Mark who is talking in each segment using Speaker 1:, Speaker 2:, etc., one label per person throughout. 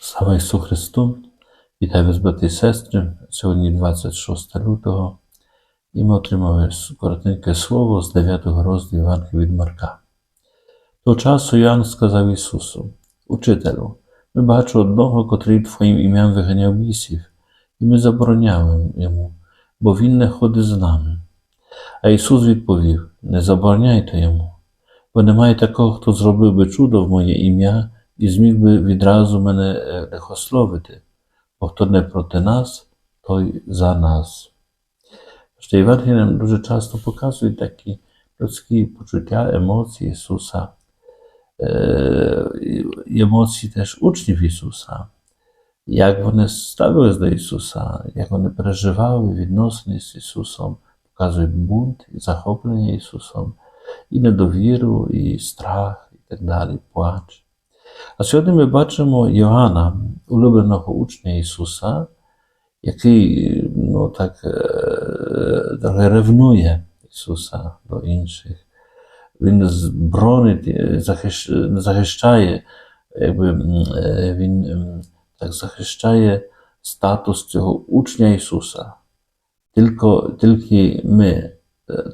Speaker 1: Слава Ісусу Христу! Вітаю вас, брати і сестри. Сьогодні 26 лютого, і ми отримали коротеньке слово з 9 розділу Євангелія від Марка. Того часу Іоанн сказав Ісусу: Учителю, ми бачимо одного, котрий Твоїм ім'ям виганяв бісів, і ми забороняли йому, бо він не ходить з нами. А Ісус відповів: Не забороняйте йому, бо немає такого, хто зробив би чудо в моє ім'я і зміг би відразу мене е, лихословити, бо хто не проти нас, той за нас. Що Євангелія нам дуже часто показують такі людські почуття, емоції Ісуса, е, емоції теж учнів Ісуса, як вони ставились до Ісуса, як вони переживали відносини з Ісусом, показують бунт і захоплення Ісусом, і недовіру, і страх, і так далі, плач. А сьогодні ми бачимо Йоанна, улюбленого учня Ісуса, який ну, так, е, ревнує Ісуса до інших. Він бронить, е, захищ, захищає, якби, е, він так захищає статус цього учня Ісуса. Тільки, тільки ми,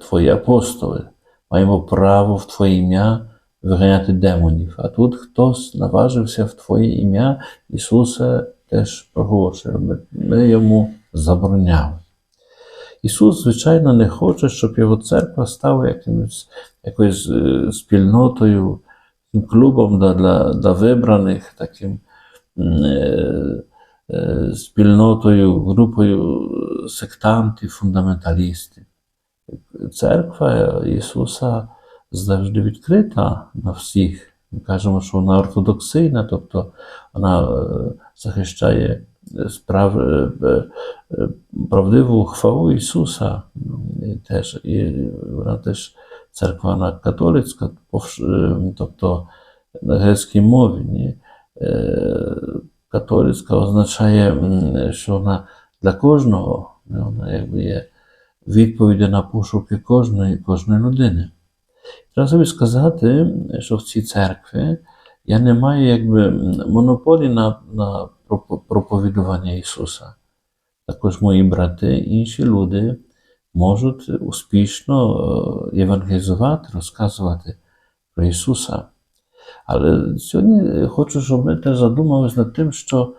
Speaker 1: Твої апостоли, маємо право в Твоє ім'я виганяти демонів. А тут хтось наважився в Твоє ім'я, Ісусе теж проголошує. Ми йому забороняли. Ісус, звичайно, не хоче, щоб його церква стала якимось, якоюсь е, спільнотою, клубом для, для, для вибраних, таким е, е, спільнотою, групою сектантів, фундаменталістів. Церква Ісуса завжди відкрита на всіх. Ми кажемо, що вона ортодоксийна, тобто вона е, захищає справ, е, е, правдиву хвалу Ісуса. І теж, і вона теж церква вона католицька, тобто на грецькій мові. Ні? Католицька означає, що вона для кожного, вона якби є відповіддю на пошуки кожної, кожної людини. Треба собі сказати, що в цій церкві я не маю якби монополії на, на проповідування Ісуса. Також мої брати, інші люди можуть успішно е, євангелізувати, розказувати про Ісуса. Але сьогодні хочу, щоб ми теж задумалися над тим, що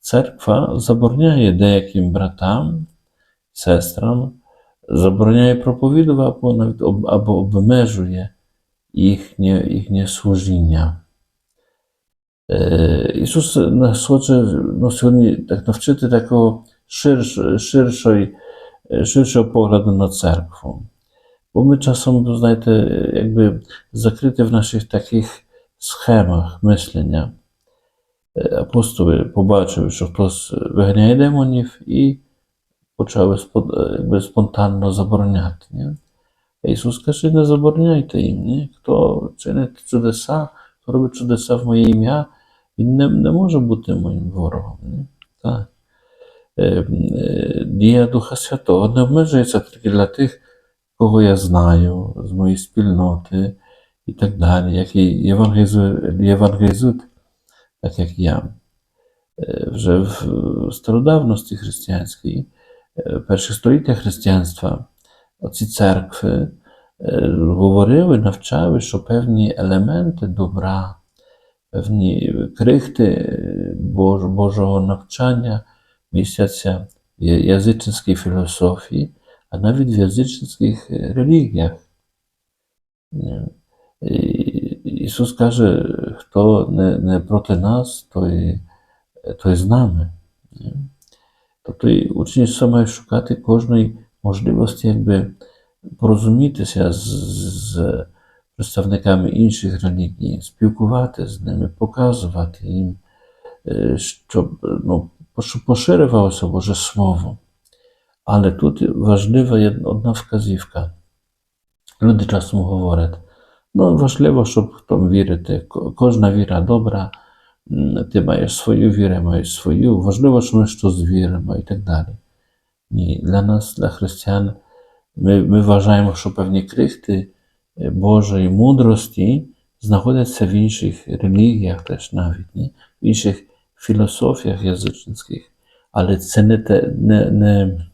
Speaker 1: церква забороняє деяким братам, сестрам, забороняє проповідувати або навіть об- або обмежує їхнє, їхнє служіння. Е, Ісус нас хоче ну, сьогодні так навчити такого ширш, ширшої, е, ширшого погляду на церкву. Бо ми часом, знаєте, якби закриті в наших таких схемах мислення. Е, Апостоли побачили, що хтось виганяє демонів і почали спо- якби спонтанно забороняти. Ні? А Ісус каже, не забороняйте їм. Ні? Хто чинить чудеса, хто робить чудеса в моє ім'я, він не, не може бути моїм ворогом. Ні? Так. Е, е, Дія Духа Святого не обмежується тільки для тих, кого я знаю, з моєї спільноти і так далі, які євангелізують, євангелізують так як я. Е, Вже в стародавності християнській, е, перших століття християнства, оці церкви говорили, навчали, що певні елементи добра, певні крихти Бож, Божого навчання містяться в я- язичницькій філософії, а навіть в язичницьких релігіях. Ісус каже, хто не, не проти нас, той, той з нами. Тобто учні Ісуса шукати кожної можливості, якби порозумітися з, з представниками інших релігій, спілкувати з ними, показувати їм, е, щоб ну, поширювалося Боже Слово. Але тут важлива одна вказівка. Люди часом говорять, ну важливо, щоб там вірити. Кожна віра добра, ти маєш свою віру, я маю свою. Важливо, що ми щось віримо і так далі. Ні, для нас, для християн, ми, ми вважаємо, що певні крихти е, Божої мудрості знаходяться в інших релігіях теж навіть, ні? в інших філософіях язичницьких, але це не те, не, не,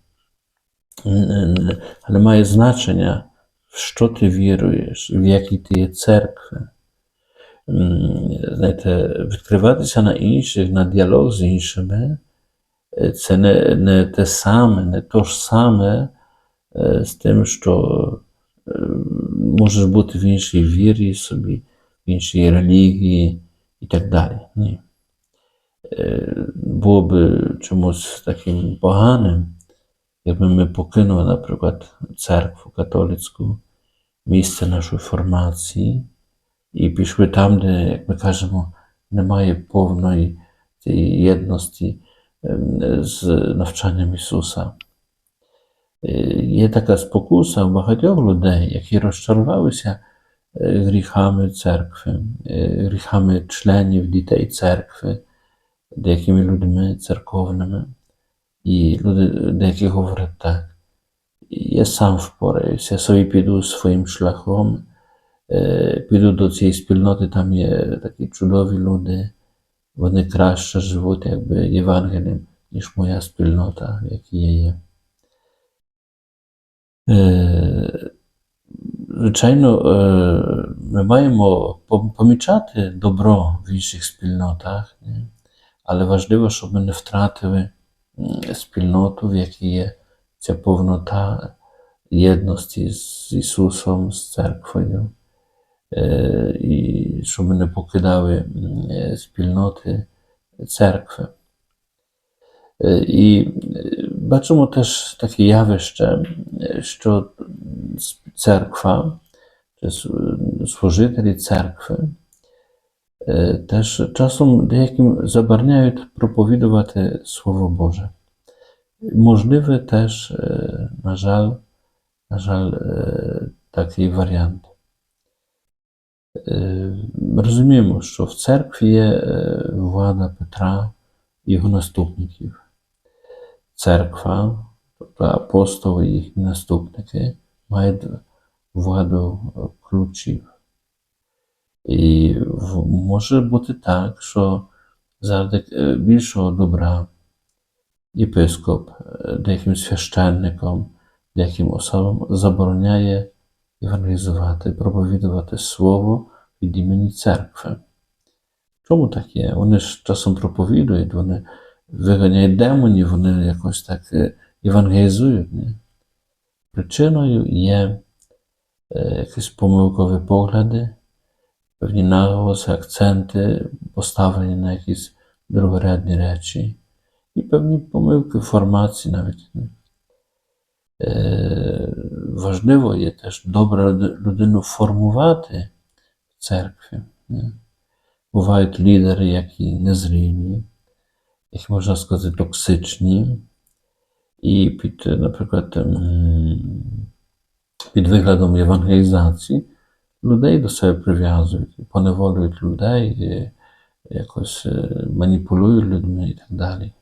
Speaker 1: не, не, але має значення, в що ти віруєш, в які ти є церкви. Знаєте, відкриватися на інших, на діалог з іншими, е, це не, не те саме, не то ж саме е, з тим, що е, можеш бути в іншій вірі собі, в іншій релігії і так далі. Ні. Було би чомусь таким поганим, якби ми покинули, наприклад, церкву католицьку, місце нашої формації, і пішли там, де, як ми кажемо, немає повної цієї єдності ем, з навчанням Ісуса. Е, Є така спокуса у багатьох людей, які розчарувалися е, гріхами церкви, е, гріхами членів дітей церкви, деякими людьми церковними. І люди деякі говорять так. Я сам впораюся, я собі піду своїм шляхом, піду до цієї спільноти, там є такі чудові люди, вони краще живуть якби Євангелієм, ніж моя спільнота, в якій я є. Е, Звичайно, е, ми маємо пом- помічати добро в інших спільнотах, але важливо, щоб ми не втратили спільноту, в якій є ця повнота єдності з Ісусом, з церквою, Е, і щоб ми не покидали м, е, спільноти церкви. Е, І е, бачимо теж таке явище, е, що церква, чи с- служителі церкви, е, теж часом деяким забороняють проповідувати Слово Боже. Можливий теж, е, на жаль, на жаль, е, такий варіант. Е, Ми розуміємо, що в церкві є е, влада Петра і його наступників. Церква, тобто апостоли і їхні наступники, мають владу е, ключів. І може бути так, що заради е, більшого добра єпископ е, деяким священникам, деяким особам забороняє євангелізувати, проповідувати слово від імені церкви. Чому так є? Вони ж часом проповідують, вони виганяють демонів, вони якось так е, євангелізують. Ні? Причиною є е, якісь помилкові погляди, певні наголоси, акценти, поставлені на якісь другорядні речі, і певні помилки формації навіть. Е, важливо є теж добре людину формувати в церкві. Бувають лідери, які незрілі, які можна сказати токсичні, і під, наприклад, ем, під виглядом євангелізації людей до себе прив'язують, поневолюють людей, е, якось е, маніпулюють людьми і так далі.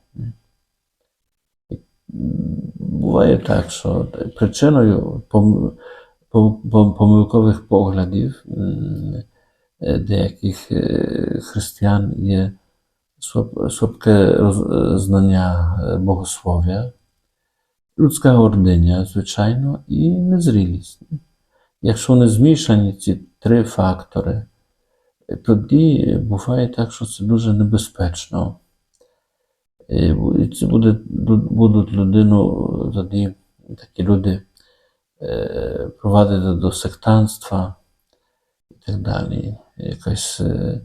Speaker 1: Буває так, що причиною пом- пом- пом- помилкових поглядів м, е, деяких е, християн є слаб- слабке роз- знання е, богослов'я, людська гординя, звичайно, і незрілість. Якщо вони змішані, ці три фактори, е, тоді буває так, що це дуже небезпечно. Е, це буде, будуть людину тоді такі люди е, провадити до сектантства і так далі. Якась е,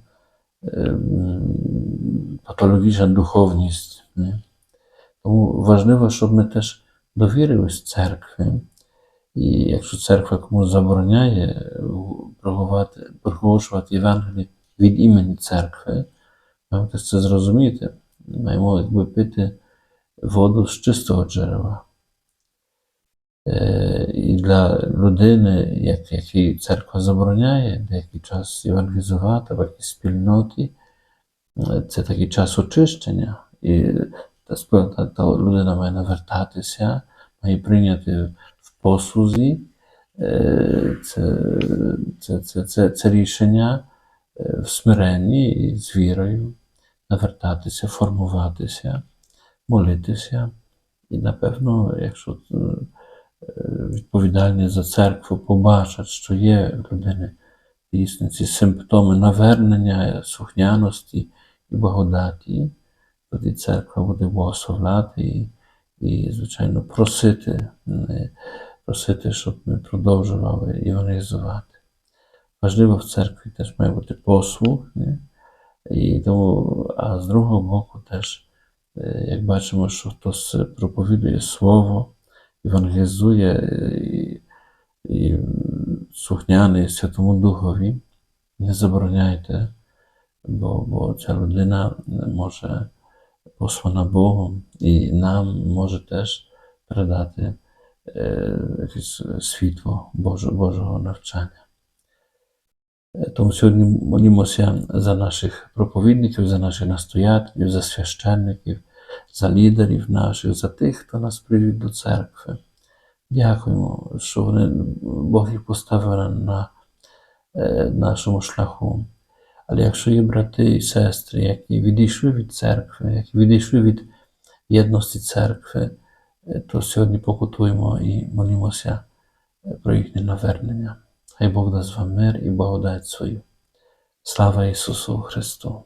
Speaker 1: патологічна духовність. Не? Тому важливо, щоб ми теж довірились церкві. І якщо церква комусь забороняє проголошувати, Євангеліє від імені церкви, маємо це зрозуміти. Якби пити воду з чистого джерела. Е, І для людини, як, якій церква забороняє деякий час євангелізувати в якійсь спільноті, це такий час очищення. І та, та, та людина має навертатися, має прийняти в послузі це, це, це, це, це рішення в смиренні і з вірою. Навертатися, формуватися, молитися. І, напевно, якщо е, відповідальні за церкву побачать, що є в людини дійсно ці симптоми навернення, сухняності і благодаті, тоді церква буде благословляти і, і звичайно, просити, просити, щоб ми продовжували євангелізувати. Важливо в церкві теж має бути послух, не? І тому, а з другого боку, теж, е, як бачимо, що хтось проповідує слово, евангелізує е, і, і м, слухняний Святому Духові, не забороняйте, бо, бо ця людина може послана Богом і нам може теж передати е, якесь світло Боже, Божого навчання. Е, Тому сьогодні молімося за наших проповідників, за наших настоятелів, за священників, за лідерів наших, за тих, хто нас привів до церкви. Дякуємо, що вони, Бог їх поставив на е, нашому шляху. Але якщо є брати і сестри, які відійшли від церкви, які відійшли від єдності церкви, е, то сьогодні покутуємо і молімося про їхнє навернення. Хай Бог дасть вам мир і благодать свою. Слава Ісусу Христу!